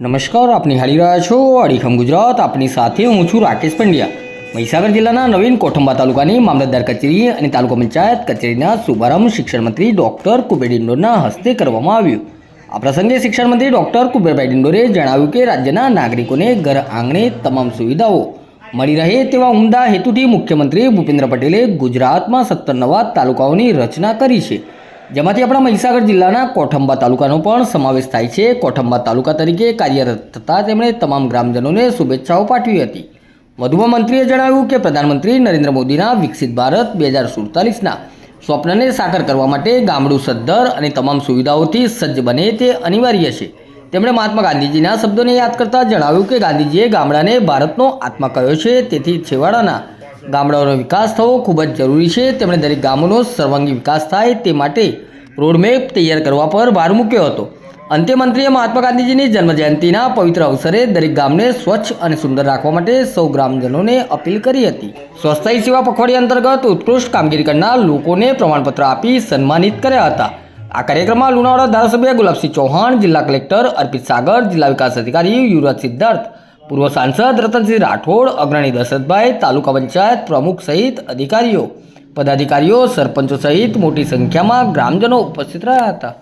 નમસ્કાર આપ નિહાળી રહ્યા છો અડીખમ ગુજરાત. આપની સાથે હું છું રાકેશ પંડ્યા. મહીસાગર જિલ્લાના નવીન કોઠંબા તાલુકાની મામલતદાર કચેરી અને તાલુકા પંચાયત કચેરીના શુભારંભ શિક્ષણ મંત્રી ડોક્ટર કુબેર ડિંડોરના હસ્તે કરવામાં આવ્યું. આ પ્રસંગે શિક્ષણ મંત્રી ડોક્ટર કુબેરભાઈ ડિંડોરે જણાવ્યું કે રાજ્યના નાગરિકોને ઘર આંગણે તમામ સુવિધાઓ મળી રહે તેવા ઉમદા હેતુથી મુખ્યમંત્રી ભૂપેન્દ્ર પટેલે ગુજરાતમાં સત્તર નવા તાલુકાઓની રચના કરી છે. જેમાંથી આપણા મહીસાગર જિલ્લાના કોઠંબા તાલુકાનો પણ સમાવેશ થાય છે. કોઠંબા તાલુકા તરીકે કાર્યરત થતાં તેમણે તમામ ગ્રામજનોને શુભેચ્છાઓ પાઠવી હતી. વધુમાં મંત્રીએ જણાવ્યું કે પ્રધાનમંત્રી નરેન્દ્ર મોદીના વિકસિત ભારત બે હજાર સુડતાલીસના સ્વપ્નને સાકાર કરવા માટે ગામડું સદ્ધર અને તમામ સુવિધાઓથી સજ્જ બને તે અનિવાર્ય છે. તેમણે મહાત્મા ગાંધીજીના શબ્દોને યાદ કરતા જણાવ્યું કે ગાંધીજીએ ગામડાને ભારતનો આત્મા કહ્યો છે, તેથી છેવાડાના ગામડાઓનો વિકાસ થવો ખૂબ જ જરૂરી છે. તેમણે દરેક ગામોનો સર્વાંગી વિકાસ થાય તે માટે રોડમેપ તૈયાર કરવા પર ભાર મૂક્યો હતો. અંતે મંત્રીએ મહાત્મા ગાંધીજીની જન્મજયંતિના પવિત્ર અવસરે દરેક ગામને સ્વચ્છ અને સુંદર રાખવા માટે સૌ ગ્રામજનોને અપીલ કરી હતી. સ્વચ્છતા સેવા પખવાડિયા અંતર્ગત ઉત્કૃષ્ટ કામગીરી કરનાર લોકોને પ્રમાણપત્ર આપી સન્માનિત કર્યા હતા. આ કાર્યક્રમમાં લુણાવાડા ધારાસભ્ય ગુલાબસિંહ ચૌહાણ, જિલ્લા કલેક્ટર અર્પિત સાગર, જિલ્લા વિકાસ અધિકારી યુવરાજ સિદ્ધાર્થ પૂર્વ સાંસદ રતનસિંહ રાઠોડ, અગ્રણી દશરથભાઈ, તાલુકા પંચાયત પ્રમુખ સહિત અધિકારીઓ. પદાધિકારીઓ, સરપંચો સહિત મોટી સંખ્યામાં ગ્રામજનો ઉપસ્થિત રહ્યા હતા.